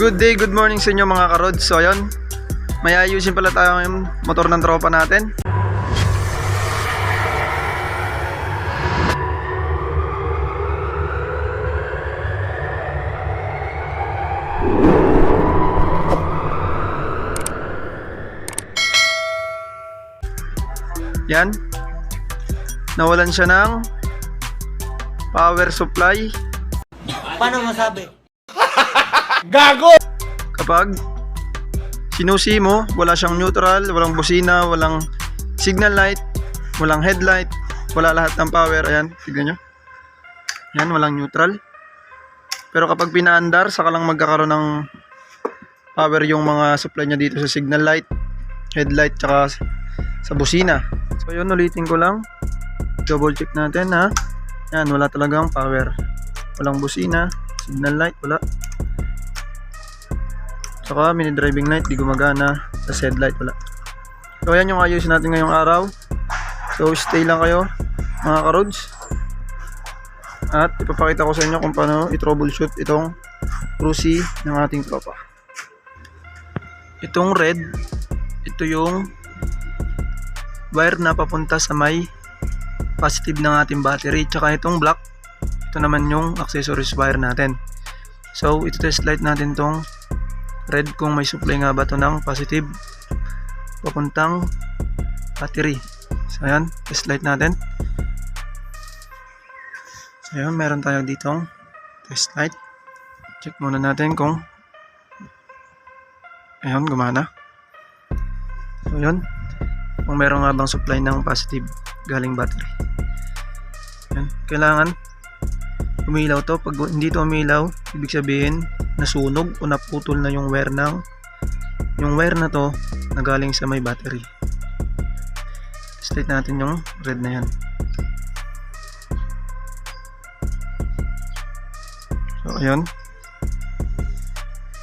Good day, good morning sa inyo mga karods. So ayun, may ayusin pala tayo ngayon motor ng tropa natin. Yan. Nawalan siya ng power supply Paano masabi? Kapag sinusi mo, wala siyang neutral, walang busina, walang signal light, walang headlight, wala lahat ng power. Ayan, tignan nyo. Ayan, walang neutral. Pero kapag pinaandar, saka lang magkakaroon ng power yung mga supply niya dito sa signal light, headlight, tsaka sa busina. So yun, ulitin ko lang. Double check natin ha. Yan, wala talagang power. Walang busina, signal light, wala. Saka mini driving light di gumagana, sa headlight wala. So ayan yung ayusin natin ngayong araw. So stay lang kayo mga karods. At ipapakita ko sa inyo kung paano i-troubleshoot itong Cruzy ng ating tropa. Itong red, ito yung wire na papunta sa may positive ng ating battery. Tsaka itong black, ito naman yung accessories wire natin. So ito test light natin tong red kung may supply nga ba to ng positive papuntang battery. So ayan test light natin. So ayan meron tayo ditong test light. Check muna natin kung ayan gumana. So ayan kung meron nga bang supply ng positive galing battery. Ayan kailangan umilaw to. Pag hindi to umilaw ibig sabihin nasunog o naputol na yung wire ng yung wire na to na galing sa may battery. State natin yung red na yan. So ayun.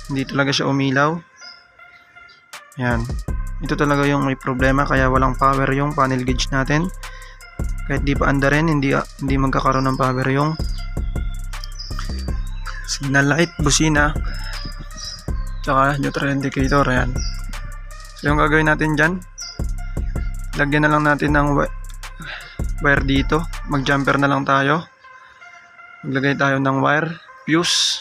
Hindi talaga siya umilaw. Yan ito talaga yung may problema kaya walang power yung panel gauge natin. Kahit di pa anda rin hindi, hindi magkakaroon ng power yung signal light, busina, tsaka neutral indicator, ayan. So yung gagawin natin dyan, lagyan na lang natin ng wi- wire dito, mag jumper na lang tayo, maglagay tayo ng wire, fuse,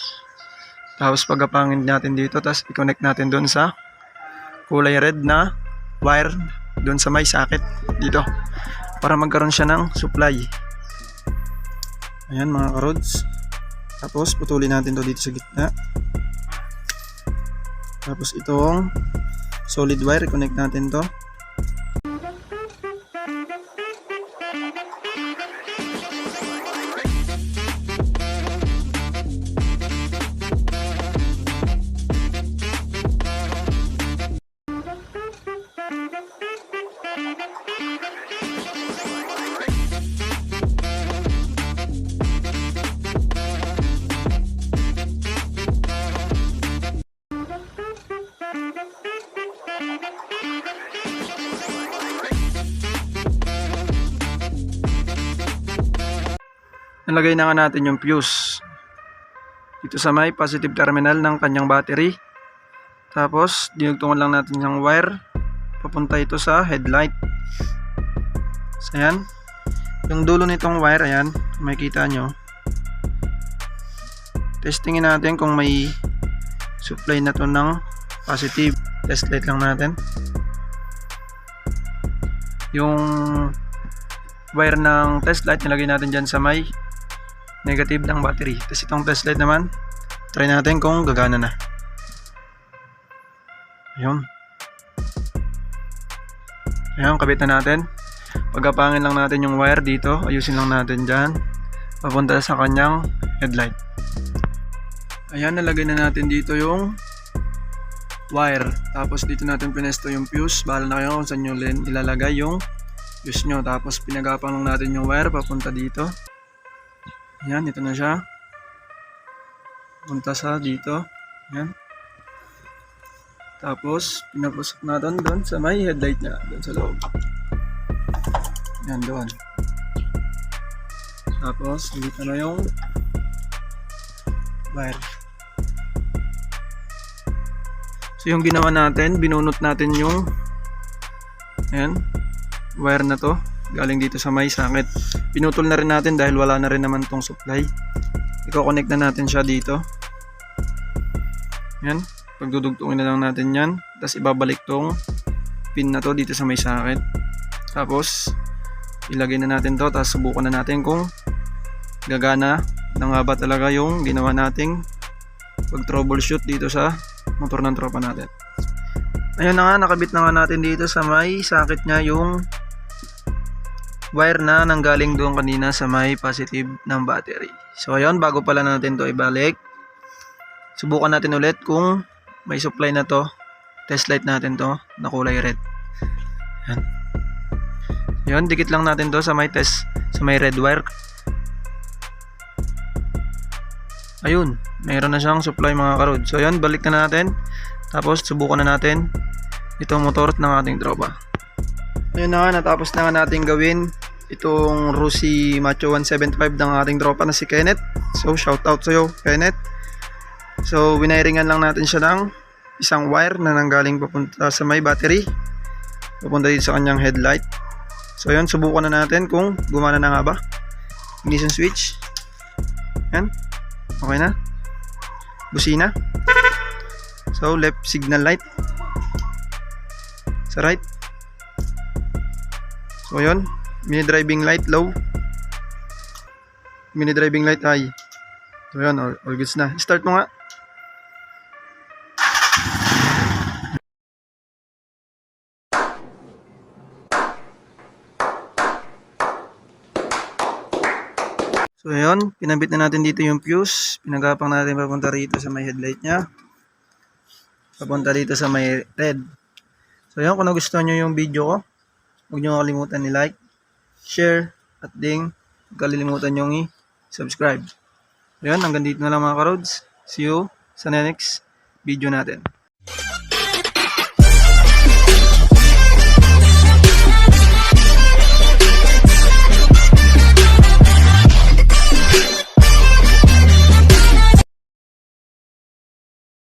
tapos pagapangin natin dito, tapos i-connect natin doon sa kulay red na wire doon sa may socket dito. Para magkaroon siya ng supply. Ayan mga karods tapos putulin natin to dito sa gitna. Tapos itong solid wire, connect natin to. Nalagay na nga natin yung fuse. Dito sa may positive terminal ng kanyang battery. Tapos, dinugtungan lang natin yung wire. Papunta ito sa headlight. So, ayan. Yung dulo nitong wire, ayan. Makikita nyo. Testingin natin kung may supply na to ng positive. Test light lang natin. Yung wire ng test light nilagay natin dyan sa may negative ng battery. Tapos itong test light naman, try natin kung gagana na. Ayun. Ayun, kabit na natin. Pagkapangin lang natin yung wire dito, ayusin lang natin dyan. Papunta sa kanyang headlight. Ayan, nalagay na natin dito yung wire. Tapos dito natin pinesto yung fuse. Bahala na kayo kung saan nyo ilalagay yung fuse nyo. Tapos pinagapang lang natin yung wire papunta dito. Ayan, ito na siya. Punta sa dito. Ayan. Tapos, pinapusok natin doon sa may headlight niya. Doon sa loob. Ayan, doon. Tapos, dito na yung wire. So yung ginawa natin, binunot natin yung ayan, wire na to galing dito sa may sakit. Pinutol na rin natin dahil wala na rin naman tong supply. Iko-connect na natin siya dito. Yan. Pagdudugtungin na lang natin yan. Tapos ibabalik tong pin na to dito sa may sakit. Tapos, ilagay na natin to. Tapos subukan na natin kung gagana na nga ba talaga yung ginawa nating pag troubleshoot dito sa motor ng tropa natin. Ayun na nga, nakabit na nga natin dito sa may sakit niya yung wire na nanggaling doon kanina sa may positive ng battery. So ayun, bago pala natin to ibalik, subukan natin ulit kung may supply na to. Test light natin to na kulay red. Yan. Yun, dikit lang natin to sa may test, sa may red wire. Ayun, mayroon na siyang supply mga karod. So ayun, balik na natin. Tapos subukan na natin itong motor ng ating tropa. Ayun na nga, natapos na nga natin gawin itong Rusi Macho 175 ng ating tropa na si Kenneth. So, shout out sa'yo, Kenneth. So, winiringan lang natin siya ng isang wire na nanggaling papunta sa may battery. Papunta dito sa kanyang headlight. So, yun, subukan na natin kung gumana na nga ba. Ignition switch. Yan. Okay na. Busina. So, left signal light. Sa right. So, yun. Mini driving light low. Mini driving light high. So, yun. All, all goods na. Start mo nga. So, yun. Pinabit na natin dito yung fuse. Pinagapang natin papunta rito sa may headlight niya. Papunta dito sa may red. So, yun. Kung nagustuhan nyo yung video ko, huwag nyo kalimutan ni-like, share, at ding, huwag kalilimutan nyo i-subscribe. Yun. Hanggang dito na lang mga karods. See you sa next video natin.